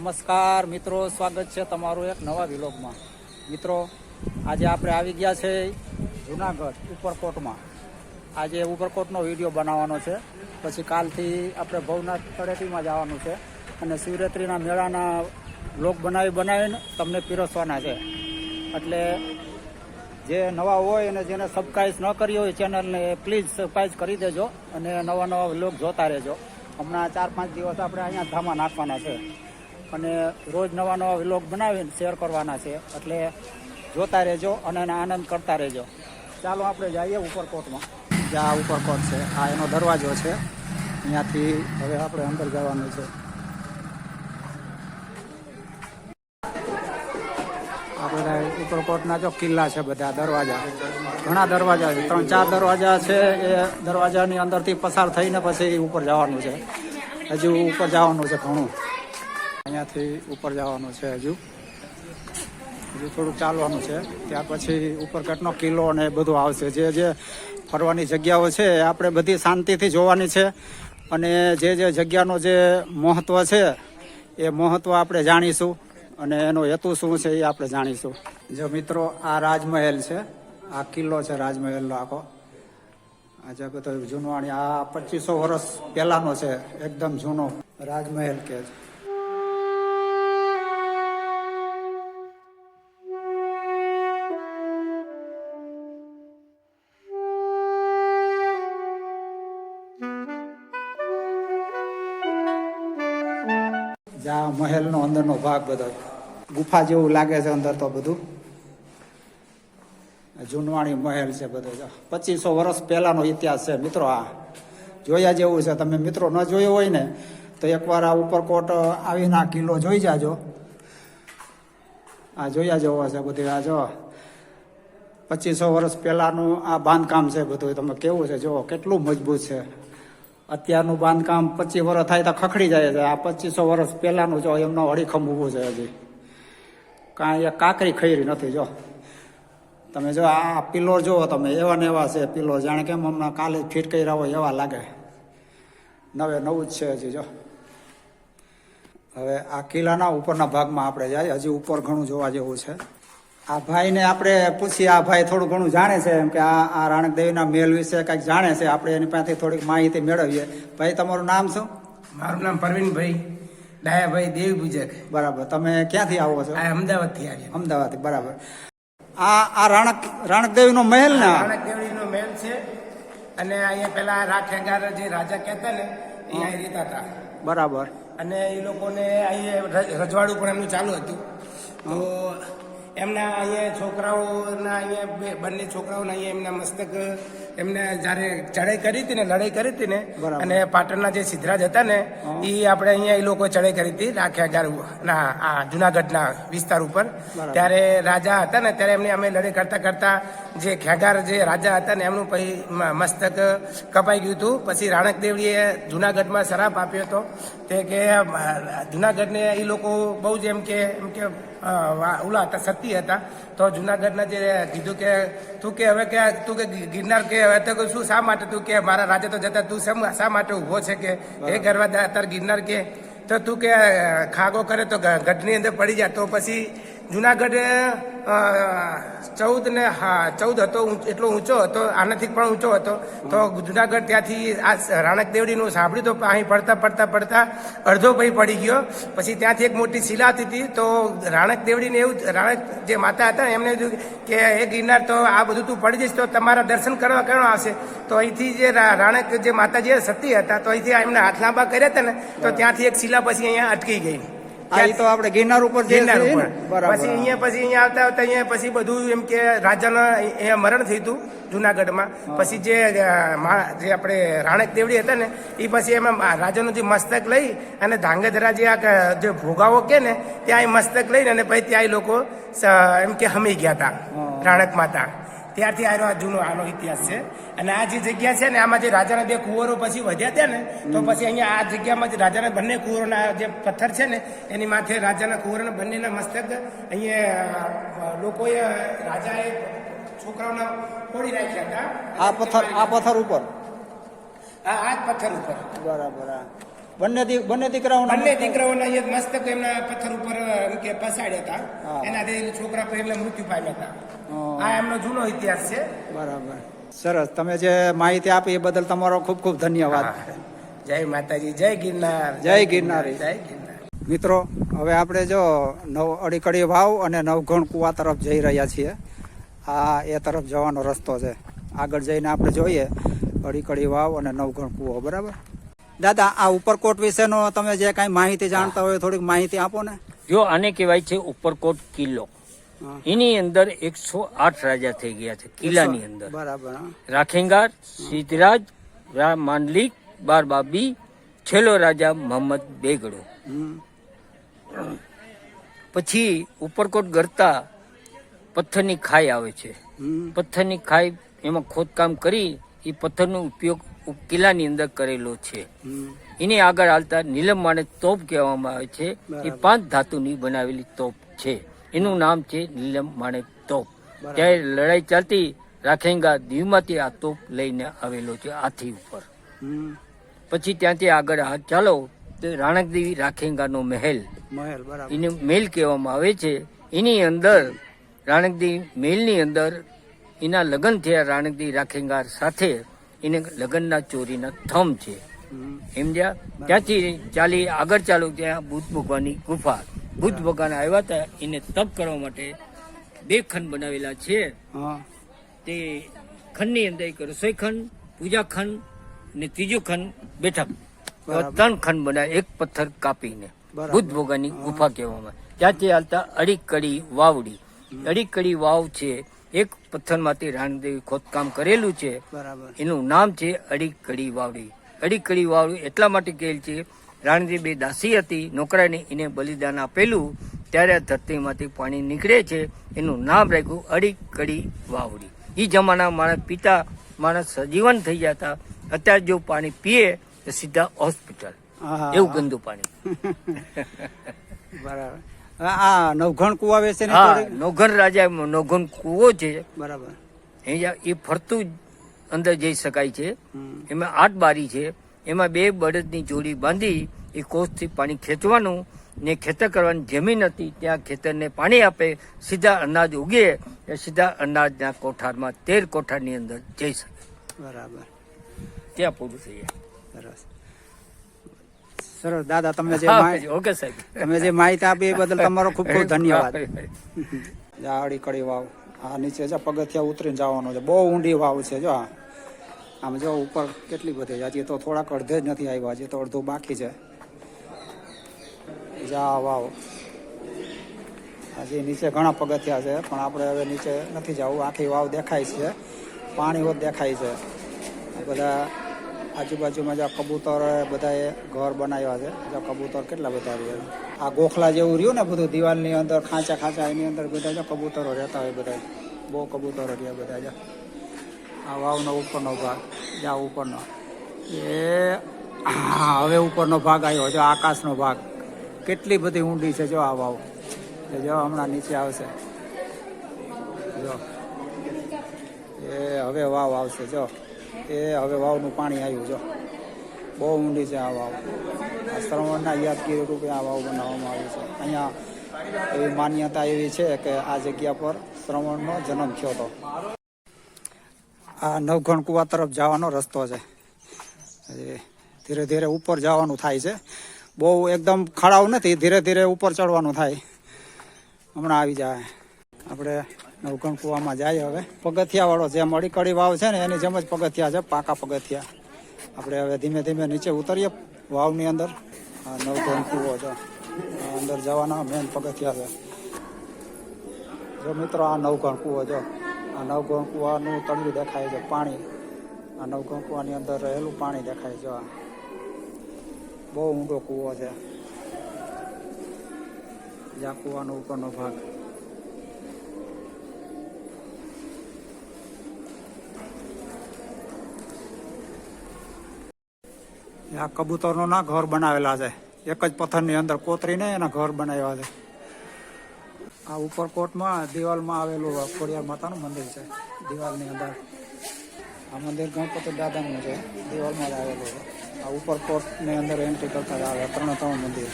નમસ્કાર મિત્રો, સ્વાગત છે તમારું એક નવા વિલોગમાં. મિત્રો, આજે આપણે આવી ગયા છે જુનાગઢ ઉપરકોટમાં. આજે ઉપરકોટનો વીડિયો બનાવવાનો છે. પછી કાલથી આપણે ભવનાથ તળેટીમાં જવાનું છે અને શિવરાત્રિના મેળાના લોક બનાવી બનાવીને તમને પીરસવાના છે. એટલે જે નવા હોય અને જેને સબસ્ક્રાઈબ ન કરી હોય ચેનલને પ્લીઝ સબસ્ક્રાઈબ કરી દેજો અને નવા નવા વ્લોગ જોતા રહેજો. હમણાં ચાર પાંચ દિવસ આપણે અહીંયા ધામા નાખવાના છે. અને રોજ નવા નવા વ્લોગ બનાવીને શેર કરવાના છે. એટલે જોતા રહેજો અને એનો આનંદ કરતા રહેજો. ચાલો આપણે જઈએ ઉપરકોટમાં. જ્યાં ઉપરકોટ છે, આ એનો દરવાજો છે. અહીંયાથી હવે આપણે અંદર જવાનું છે. આપણે ઉપરકોટના જો કિલ્લા છે બધા દરવાજા. ઘણા દરવાજા છે. ત્રણ ચાર દરવાજા છે એ દરવાજાની અંદરથી પસાર થઈને પછી ઉપર જવાનું છે. હજુ ઉપર જવાનું છે ઘણું. અહીંયાથી ઉપર જવાનું છે હજુ. હજુ થોડુંક ચાલવાનું છે. ત્યાર પછી ઉપરકટનો કિલ્લો અને એ બધું આવશે. જે જે ફરવાની જગ્યાઓ છે, એ આપણે બધી શાંતિથી જોવાની છે. અને જે જે જગ્યાનો જે મહત્વ છે, એ મહત્વ આપણે જાણીશું. અને એનો હેતુ શું છે, એ આપણે જાણીશું. જો મિત્રો, આ રાજમહેલ છે. આ કિલ્લો છે રાજમહેલનો આખો. આજે બધો જૂનવાણી, આ પચીસો વર્ષ પહેલાનો છે. એકદમ જૂનો રાજમહેલ કે છે. જ્યાં મહેલનો અંદરનો ભાગ બધો. ગુફા જેવું લાગે છે અંદર તો બધું. જૂનવાણી મહેલ છે બધો. પચીસો વર્ષ પહેલાનો ઇતિહાસ છે. મિત્રો, આ જોયા જેવું છે. તમે મિત્રો ન જોયો હોય ને, તો એકવાર આ ઉપરકોટ આવીને આ કિલ્લો જોઈ જાજો. આ જોયા જેવો છે બધું. આ જો, પચીસો વર્ષ પહેલાનું આ બાંધકામ છે બધું. તમે કેવું છે? જો, કેટલું મજબૂત છે. અત્યારનું બાંધકામ પચીસ વર્ષ થાય તો ખખડી જાય છે. આ પચીસો વર્ષ પહેલાનું જો એમનો અડીખમ ઊભું છે હજી. કાંઈ એક કાંકરી ખૈરી નથી, જો. તમે જો આ પિલ્લોર જુઓ તમે, એવા ને એવા છે પિલોર જાણે કેમ હમણાં કાલે ફિટ કર્યા હોય એવા લાગે. નવે નવું જ છે હજી, જો. હવે આ કિલ્લાના ઉપરના ભાગમાં આપણે જાય. હજી ઉપર ઘણું જોવા જેવું છે. આ ભાઈને આપણે પૂછીએ આ ભાઈ થોડું ઘણું જાણે છે એમ કે આ આ રાણક દેવીના મેલ વિશે કંઈક જાણે છે આપણે એની પાસેથી થોડીક માહિતી મેળવીએ. ભાઈ તમારું નામ શું? મારું નામ પરવીનભાઈ ડાયાભાઈ દેવી પૂજક બરાબર. તમે ક્યાંથી આવો છો? અમદાવાદથી આવ્યા. અમદાવાદથી બરાબર. આ આ રાણક રાણક દેવીનો મહેલ ને? રાણક દેવડીનો મહેલ છે અને અહીંયા પેલા રાઠેગાર જે રાજા કહેતા ને એ અહીં રહેતા હતા. બરાબર. અને એ લોકોને અહીંયા રજવાડું પણ એમનું ચાલુ હતું. તો એમના અહીંયા છોકરાઓના અહીંયા બંને છોકરાઓના અહીંયા એમના મસ્તક એમને જ્યારે ચડાઈ કરી હતી ને લડાઈ કરી હતી ને અને પાટણના જે સિદ્ધરાજ હતા ને એ આપણે અહીંયા એ લોકો ચડાઈ કરી હતી રાખ્યા ના આ જુનાગઢના વિસ્તાર ઉપર. ત્યારે રાજા હતા ને ત્યારે એમને અમે લડાઈ કરતા કરતા જે ખેગાર જે રાજા હતા ને એમનું પછી મસ્તક કપાઈ ગયું હતું. પછી રાણકદેવીએ જુનાગઢમાં શરાપ આપ્યો હતો. તે કે જુનાગઢને એ લોકો બહુ જ એમ કે એમ કે ઓલા હતા સતી હતા. તો જુનાગઢના જે કીધું કે તું કે હવે કે તું કે ગિરનાર કે હવે તો શું શા માટે તું કે મારા રાજા તો જતા તું શેમ શા માટે ઊભો છે કે? હે ગરવા અત્યારે ગિરનાર કે? તો તું કે ખાગો કરે તો ગઢની અંદર પડી જાય તો પછી જુનાગઢ ચૌદ ને હા ચૌદ હતો એટલો ઊંચો હતો આનાથી પણ ઊંચો હતો. તો જુનાગઢ ત્યાંથી આ રાણક દેવડીનું સાંભળ્યું તો અહીં પડતા પડતા પડતા અડધો ભાઈ પડી ગયો. પછી ત્યાંથી એક મોટી શિલા હતી તો રાણક દેવડીને એવું રાણક જે માતા હતા એમને કીધું કે એ ગિરનાર તો આ બધું તું પડી જઈશ તો તમારા દર્શન કરવા કેમ આવશે? તો અહીંથી જે રાણક જે માતાજી સતી હતા તો અહીંથી એમને હાથ લાંબા કર્યા હતા ને તો ત્યાંથી એક શિલા પછી અહીંયા અટકી ગઈ. આ તો આપણે ગિરનાર ઉપર ગિરનાર ઉપર. પછી અહીંયા પછી અહીંયા આવતા આવતા અહીંયા પછી બધું એમ કે રાજાના અહીંયા મરણ થયું હતું જુનાગઢમાં. પછી જે જે આપણે રાણક દેવડી હતા ને એ પછી એમાં રાજાનું જે મસ્તક લઈ અને ધાંગધ્રા જે આ જે ભોગાવો કે ને ત્યાં એ મસ્તક લઈને અને પછી ત્યાં એ લોકો એમ કે હમી ગયા હતા રાણક માતા. ત્યારથી આનો આ જૂનો આનો ઇતિહાસ છે. અને આ જે જગ્યા છે ને આમાં જે રાજાના બે કુંવરો પછી વધ્યા હતા ને તો પછી અહીંયા આ જગ્યામાં જે રાજાના બંને કુંવરોના જે પથ્થર છે ને એની માથે રાજાના કુંવરોના બંનેના મસ્તક અહીંયા લોકોએ રાજાએ છોકરાઓના ફોડી રાખ્યા હતા. આ પથ્થર આ પથ્થર ઉપર? આ આ જ પથ્થર ઉપર. બરાબર. બંને બંને દીકરાઓના બંને દીકરાઓના એ મસ્તક એમના પથ્થર ઉપર કે પસાડ્યા હતા. એનાથી છોકરા પહેલા મૃત્યુ પામ્યા હતા. આ એમનો જૂનો ઇતિહાસ છે. બરાબર. સરસ. તમે જે માહિતી આપી એ બદલ તમારો ખૂબ ખૂબ ધન્યવાદ. જય માતાજી. જય ગિરનાર. જય ગિરનારી. જય ગિરનાર. મિત્રો હવે આપણે જો નવ અડીકડી વાવ અને નવઘણ કુવા તરફ જઈ રહ્યા છીએ. આ એ તરફ જવાનો રસ્તો છે. આગળ જઈને આપણે જોઈએ અડીકડી વાવ અને નવઘણ કુવો. બરાબર? દાદા આ ઉપરકોટ વિશેનો તમે જે કાંઈ માહિતી જાણતા હોય થોડીક માહિતી આપો ને. જો આને કહેવાય છે ઉપરકોટ કિલ્લો. એની અંદર એકસો આઠ રાજા થઈ ગયા છે કિલ્લાની અંદર. બરાબર રાખેંગાર સિદ્ધરાજ માંડલિક બારબાબી છેલ્લો રાજા મોહમ્મદ બેગડો. પછી ઉપરકોટ ગરતા પથ્થરની ખાઈ આવે છે. પથ્થરની ખાઈ એમાં ખોદકામ કરી એ પથ્થરનો ઉપયોગ ઉપ- કિલ્લાની અંદર કરેલો છે. એને આગળ હાલતા નીલમ માણે તોપ કહેવામાં આવે છે. એ. પાંચ ધાતુની બનાવેલી તોપ છે. એનું નામ છે નીલમ માણેક તોપ. ત્યારે લડાઈ ચાલતી રાખેંગા દીવમાંથી આ તોપ લઈને આવેલો છે હાથી ઉપર. પછી ત્યાંથી આગળ ચાલો તો રાણકદેવી રાખેંગાનો મહેલ. એને મહેલ કહેવામાં આવે છે. એની અંદર રાણકદેવી મહેલની અંદર એના લગ્ન થયા રાણકદી રાખેંગાર સાથે એને લગ્નના ચોરીના થમ છે. સમજ્યા ત્યાંથી ચાલી આગળ ચાલુ ત્યાં બુદ્ધ ભગવાનની ગુફા. બુદ્ધ ભગવાન આવ્યા હતા એને તપ કરવા માટે બે ખંડ બનાવેલા છે. તે ખંડની અંદર એક રસોઈ ખંડ પૂજા ખંડ ને ત્રીજો ખંડ બેઠક. ત્રણ ખંડ બનાવે એક પથ્થર કાપીને. બુદ્ધ ભગવાનની ગુફા કહેવામાં. ત્યાંથી હાલતા અડીકડી વાવડી. અડીકડી વાવ છે એક પથ્થરમાંથી રાણદેવી ખોદકામ કરેલું છે. બરાબર. એનું નામ છે અડીકડી વાવડી અડીકડી વાવડી એટલા માટે કહેલ છે રાણદેવી બે દાસી હતી નોકરાને એને બલિદાન આપેલું ત્યારે આ ધરતીમાંથી પાણી નીકળે છે એનું નામ રાખ્યું અડીકડી વાવડી એ જમાના મારા પિતા માણસ સજીવન થઈ ગયા હતા. અત્યારે જો પાણી પીએ તો સીધા હોસ્પિટલ. એવું ગંદુ પાણી. બરાબર. આ નવઘણ કુવા વિશે હા નોઘન રાજા નોઘન કૂવો છે. બરાબર. અહીંયા એ ફરતું અંદર જઈ શકાય છે. એમાં આઠ બારી છે. એમાં બે બળદની જોડી બાંધી એ કોષથી પાણી ખેંચવાનું ને ખેતર કરવાની જમીન હતી. ત્યાં ખેતરને પાણી આપે સીધા અનાજ ઉગે એ સીધા અનાજના કોઠારમાં તેર કોઠારની અંદર જઈ શકે. બરાબર. ત્યાં પૂરું થઈ જાય. સરસ દાદા તમે જે ઓકે સાહેબ. તમે જે માહિતી આપી એ બદલ તમારો ખૂબ ખૂબ ધન્યવાદ. અડી કડી વાવ. આ નીચે જો પગથિયા ઉતરીને જવાનો છે. બહુ ઊંડી વાવ છે જો. આમ જો ઉપર કેટલી બધી હજી તો થોડાક અડધે જ નથી આવ્યા હજી તો અડધું બાકી છે. જા વાવ. હજી નીચે ઘણા પગથિયા છે પણ આપણે હવે નીચે નથી જવું. આખી વાવ દેખાય છે. પાણી હોત દેખાય છે. બધા આજુબાજુમાં જ્યાં કબૂતર બધાએ ઘર બનાવ્યા છે. જો કબૂતર કેટલા બધા રહ્યા આ ગોખલા જેવું રહ્યું ને બધું દિવાલની અંદર, ખાંચા ખાંચા એની અંદર બધા જો કબૂતરો રહેતા હોય બધા. બહુ કબૂતરો રહ્યા બધા જો. આ વાવનો ઉપરનો ભાગ, જા ઉપરનો. એ હવે ઉપરનો ભાગ આવ્યો. જો આકાશનો ભાગ. કેટલી બધી ઊંડી છે જો આ વાવ. જો હમણાં નીચે આવશે. જો. એ હવે વાવ આવશે, જો. એ હવે વાવનું પાણી આવ્યું, જો. બહુ ઊંડી છે આ વાવ. શ્રવણના યાદગીરી રૂપે આ વાવ બનાવવામાં આવી છે. અહીંયા એવી માન્યતા એવી છે કે આ જગ્યા પર શ્રવણનો જન્મ થયો હતો. આ નવઘણ કુવા તરફ જવાનો રસ્તો છે. ધીરે ધીરે ઉપર જવાનું થાય છે. બહુ એકદમ ખડાવ નથી, ધીરે ધીરે ઉપર ચડવાનું થાય. હમણાં આવી જાય. આપણે નવઘણ કુવામાં જાય હવે. પગથિયા વાળો મળી અડીકડી વાવ છે ને, એની જેમ જ પગથિયા છે, પાકા પગથિયા. આપણે હવે ધીમે ધીમે નીચે ઉતરીએ વાવની અંદર. આ નવઘણ કુવો છે. અંદર જવાના મેન પગથિયા છે. જો મિત્રો, આ નવઘણ કુવો જો. આ નવઘણ કુવાનું તળિયું દેખાય છે, પાણી. આ નવઘણ કુવાની અંદર રહેલું પાણી દેખાય છે આ. બહુ ઊંડો કુવો છે. જ્યાં કુવાનો ઉપરનો ભાગ. આ કબૂતરનો ના ઘર બનાવેલા છે. એક જ પથ્થરની અંદર કોતરીને એના ઘર બનાવ્યા છે. આ ઉપરકોટમાં દિવાલમાં આવેલું ખોડિયાર માતાનું મંદિર છે. દિવાલની અંદર. આ મંદિર ગણપતિ દાદાનું છે. દિવાલમાં જ આવેલું આ ઉપરકોટની અંદર એન્ટ્રી કરતા આવે. ત્રણે ત્રણ મંદિર.